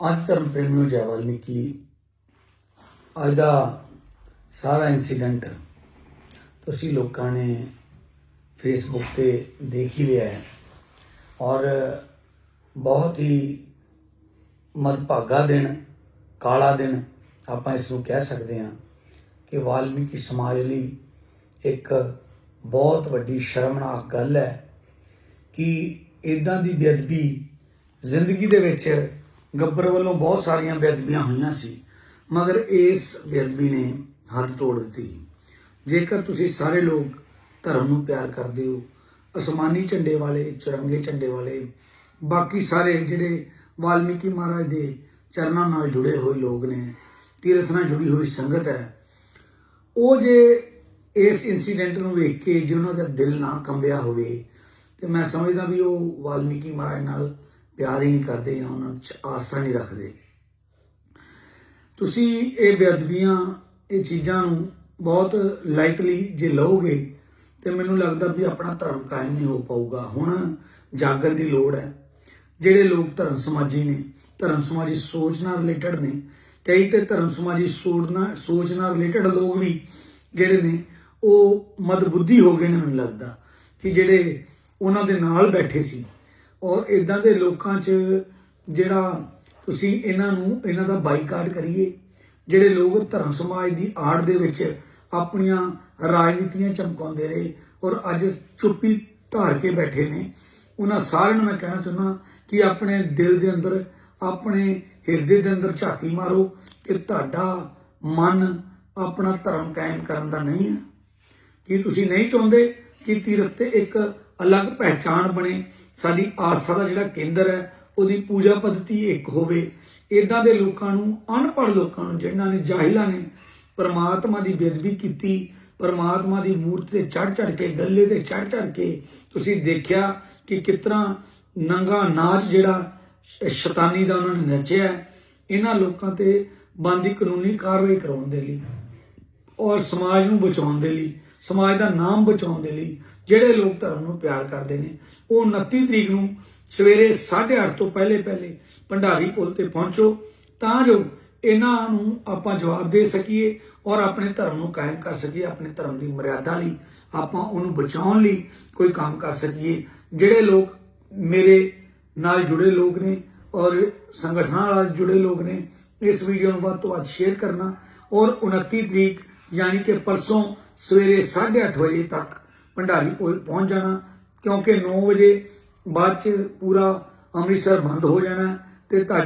ਅੱਜ ਧਰਮ ਪ੍ਰੇਮੀਓ ਜੈ ਵਾਲਮੀਕੀ ਅੱਜ ਦਾ ਸਾਰਾ ਇਨਸੀਡੈਂਟ ਤੁਸੀਂ ਲੋਕਾਂ ਨੇ ਫੇਸਬੁੱਕ ਤੇ ਦੇਖ ਹੀ ਲਿਆ ਹੈ ਔਰ ਬਹੁਤ ਹੀ ਮਦਭਾਗਾ ਦਿਨ, ਕਾਲਾ ਦਿਨ ਆਪਾਂ ਇਸ ਨੂੰ ਕਹਿ ਸਕਦੇ ਹਾਂ ਕਿ ਵਾਲਮੀਕੀ ਸਮਾਜ ਲਈ ਇੱਕ ਬਹੁਤ ਵੱਡੀ ਸ਼ਰਮਨਾਕ ਗੱਲ ਹੈ ਕਿ ਇਦਾਂ ਦੀ ਬੇਅਦਬੀ ਜ਼ਿੰਦਗੀ ਦੇ ਵਿੱਚ ਗੱਬਰ ਵੱਲੋਂ ਬਹੁਤ ਸਾਰੀਆਂ ਬੇਅਦਬੀਆਂ ਹੋਈਆਂ ਸੀ, ਮਗਰ ਇਸ ਬੇਅਦਬੀ ਨੇ ਹੱਦ ਤੋੜ ਦਿੱਤੀ। ਜੇਕਰ ਤੁਸੀਂ ਸਾਰੇ ਲੋਕ ਧਰਮ ਨੂੰ ਪਿਆਰ ਕਰਦੇ ਹੋ, ਅਸਮਾਨੀ ਝੰਡੇ ਵਾਲੇ, ਚੁਰੰਗੇ ਝੰਡੇ ਵਾਲੇ, ਬਾਕੀ ਸਾਰੇ ਜਿਹੜੇ ਵਾਲਮੀਕੀ ਮਹਾਰਾਜ ਦੇ ਚਰਨਾਂ ਨਾਲ ਜੁੜੇ ਹੋਏ ਲੋਕ ਨੇ, ਤੀਰਥ ਨਾਲ ਜੁੜੀ ਹੋਈ ਸੰਗਤ ਹੈ, ਉਹ ਜੇ ਇਸ ਇਨਸੀਡੈਂਟ ਨੂੰ ਵੇਖ ਕੇ ਜੇ ਉਹਨਾਂ ਦਾ ਦਿਲ ਨਾ ਕੰਬਿਆ ਹੋਵੇ, ਤੇ ਮੈਂ ਸਮਝਦਾ ਵੀ ਉਹ ਵਾਲਮੀਕੀ ਮਹਾਰਾਜ ਨਾਲ ਪਿਆਰ ਹੀ ਨਹੀਂ ਕਰਦੇ ਜਾਂ ਉਹਨਾਂ 'ਚ ਆਸਾ ਨਹੀਂ ਰੱਖਦੇ। ਤੁਸੀਂ ਇਹ ਬੇਅਦਬੀਆਂ, ਇਹ ਚੀਜ਼ਾਂ ਨੂੰ ਬਹੁਤ ਲਾਈਕਲੀ ਜੇ ਲਓਗੇ, ਤੇ ਮੈਨੂੰ ਲੱਗਦਾ ਵੀ ਆਪਣਾ ਧਰਮ ਕਾਇਮ ਨਹੀਂ ਹੋ ਪਾਊਗਾ। ਹੁਣ ਜਾਗਣ ਦੀ ਲੋੜ ਹੈ। ਜਿਹੜੇ ਲੋਕ ਧਰਮ ਸਮਾਜੀ ਨੇ, ਧਰਮ ਸਮਾਜੀ ਸੋਚ ਨਾਲ ਰਿਲੇਟਡ ਨੇ, ਕਈ ਤੇ ਧਰਮ ਸਮਾਜੀ ਸੋਚ ਨਾਲ ਸੋਚ ਨਾਲ ਰਿਲੇਟਡ ਲੋਕ ਵੀ ਜਿਹੜੇ ਨੇ, ਉਹ ਮਦਬੁੱਧੀ ਹੋ ਗਏ ਨੇ ਮੈਨੂੰ ਲੱਗਦਾ, ਕਿ ਜਿਹੜੇ ਉਹਨਾਂ ਦੇ ਨਾਲ ਬੈਠੇ ਸੀ। ਔਰ ਇਦਾਂ ਦੇ ਲੋਕਾਂ 'ਚ ਜਿਹੜਾ ਤੁਸੀਂ ਇਹਨਾਂ ਨੂੰ, ਇਹਨਾਂ ਦਾ ਬਾਈਕਾਟ ਕਰੀਏ, ਜਿਹੜੇ ਲੋਕ ਧਰਮ ਸਮਾਜ ਦੀ ਆੜ ਦੇ ਵਿੱਚ ਆਪਣੀਆਂ ਰਾਜਨੀਤੀਆਂ ਚਮਕਾਉਂਦੇ ਰਹੇ ਔਰ ਅੱਜ ਚੁੱਪੀ ਧਾਰ ਕੇ ਬੈਠੇ ਨੇ, ਉਹਨਾਂ ਸਾਰਿਆਂ ਨੂੰ ਮੈਂ ਕਹਿਣਾ ਚਾਹੁੰਦਾ ਕਿ ਆਪਣੇ ਦਿਲ ਦੇ ਅੰਦਰ, ਆਪਣੇ ਹਿਰਦੇ ਦੇ ਅੰਦਰ ਝਾਤੀ ਮਾਰੋ ਕਿ ਤੁਹਾਡਾ ਮਨ ਆਪਣਾ ਧਰਮ ਕਾਇਮ ਕਰਨ ਦਾ ਨਹੀਂ ਹੈ। ਕੀ ਤੁਸੀਂ ਨਹੀਂ ਚਾਹੁੰਦੇ ਕਿ ਤੀਰਥ ਤੇ ਇੱਕ ਅਲੱਗ ਪਹਿਚਾਣ ਬਣੇ। ਸਾਡੀ ਆਸਥਾ ਦਾ ਜਿਹੜਾ ਕੇਂਦਰ ਹੈ, ਉਹਦੀ ਪੂਜਾ ਪद्धਤੀ ਇੱਕ ਹੋਵੇ। ਇਦਾਂ ਦੇ ਲੋਕਾਂ ਨੂੰ, ਅਨਪੜ੍ਹ ਲੋਕਾਂ ਨੂੰ ਜਿਨ੍ਹਾਂ ਨੇ ਜਾਹਿਲਾਂ ਨੇ ਪਰਮਾਤਮਾ ਦੀ ਬੇਅਦਬੀ ਕੀਤੀ, ਪਰਮਾਤਮਾ ਦੀ ਮੂਰਤੀ ਤੇ ਚੜ ਚੜ ਕੇ, ਗੱਲੇ ਤੇ ਚੜ ਚੜ ਕੇ ਤੁਸੀਂ ਦੇਖਿਆ ਕਿ ਕਿਤਨਾ ਨੰਗਾ ਨਾਚ ਜਿਹੜਾ ਸ਼ੈਤਾਨੀ ਦਾ ਉਹਨਾਂ ਨੇ ਨੱਚਿਆ ਇਹਨਾਂ ਲੋਕਾਂ ਤੇ ਬੰਦੀ ਕਾਨੂੰਨੀ ਕਾਰਵਾਈ ਕਰਾਉਣ ਦੇ ਲਈ ਔਰ ਸਮਾਜ ਨੂੰ ਬਚਾਉਣ ਦੇ ਲਈ, ਸਮਾਜ ਦਾ ਨਾਮ ਬਚਾਉਣ ਦੇ ਲਈ ਜਿਹੜੇ ਲੋਕ ਧਰਮ ਨੂੰ ਪਿਆਰ ਕਰਦੇ ਨੇ, ਉਹ 29 ਤਰੀਕ ਨੂੰ ਸਵੇਰੇ 8:30 ਤੋਂ ਪਹਿਲੇ ਪਹਿਲੇ ਭੰਡਾਰੀ ਪੁਲ ਤੇ ਪਹੁੰਚੋ, ਤਾਂ ਜੋ ਇਹਨਾਂ ਨੂੰ ਆਪਾਂ ਜਵਾਬ ਦੇ ਸਕੀਏ ਔਰ ਆਪਣੇ ਧਰਮ ਨੂੰ ਕਾਇਮ ਕਰ ਸਕੀਏ, ਆਪਣੇ ਧਰਮ ਦੀ ਮਰਿਆਦਾ ਲਈ ਆਪਾਂ ਉਹਨੂੰ ਬਚਾਉਣ ਲਈ ਕੋਈ ਕੰਮ ਕਰ ਸਕੀਏ। ਜਿਹੜੇ ਲੋਕ ਮੇਰੇ ਨਾਲ ਜੁੜੇ ਲੋਕ ਨੇ ਔਰ ਸੰਗਠਨਾਂ ਨਾਲ ਜੁੜੇ ਲੋਕ ਨੇ, ਇਸ ਵੀਡੀਓ ਨੂੰ ਵੱਧ ਤੋਂ ਵੱਧ ਸ਼ੇਅਰ ਕਰਨਾ। ਔਰ 29 ਤਰੀਕ, ਯਾਨੀ ਕਿ ਪਰਸੋਂ ਸਵੇਰੇ 8:30 ਵਜੇ ਤੱਕ ਭੰਡਾਰੀ ਪੁਲ ਪਹੁੰਚ ਜਾਣਾ, ਕਿਉਂਕਿ 9 ਵਜੇ ਬਾਅਦ ਚ ਪੂਰਾ ਅੰਮ੍ਰਿਤਸਰ ਬੰਦ ਹੋ ਜਾਣਾ ਹੈ ਤੇ ਤੁਹਾਡੇ